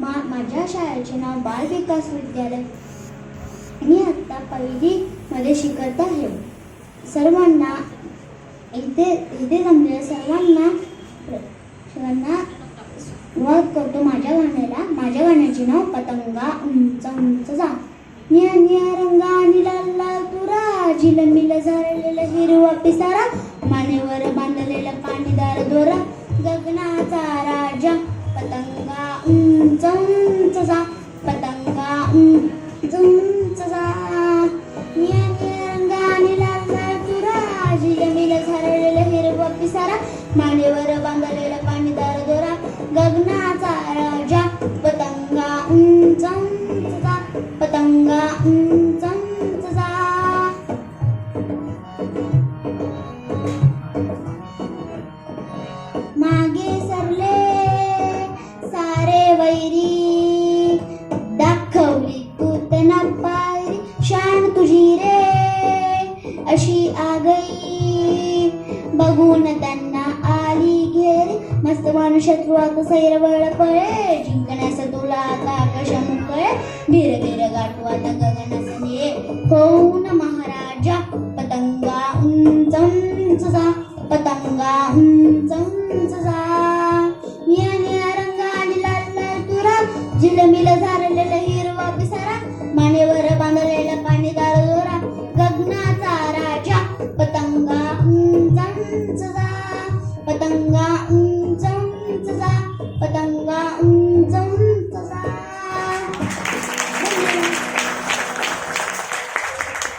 मा माझ्या शाळेचे नाव बाल विकास विद्यालय. मी आत्ता पहिलीमध्ये शिकत आहे. सर्वांना इथे इथे जमलेल्या सर्वांना सर्वांना सुरुवात करतो माझ्या गाण्याला. माझ्या गाण्याचे नाव पतंगा उंच उंच जा. निया निया रंगा आणि लाल लाल तुरा. झिलमिल झालेला हिरवा पिसारा. मानेवर बांधलेला पाणीदार दोरा. गगनाचा राजा. पतंगा उंच उंच जा पतंगा उंच उंच जा लाल लाल तुरा। हिरवा पिसारा। मानेवर बांधलेला पाणीदार दोरा। गगनाचा राजा पतंगा उंच उंच जा पतंगा उंच उंच जा मागे बघून त्यांना आली घेरी मस्त माणूस शत्रुवात सैर बळ पळे. जिंकण्यास तुला आता आकाश मुकळे. धीर धीर गाठू आता गगन होऊन महाराजा पतंगा उंच उंच पतंगा उंच उंच जा निया निया रंगा आणि लाल लाल तुरा. झिलमिल झाले Batanga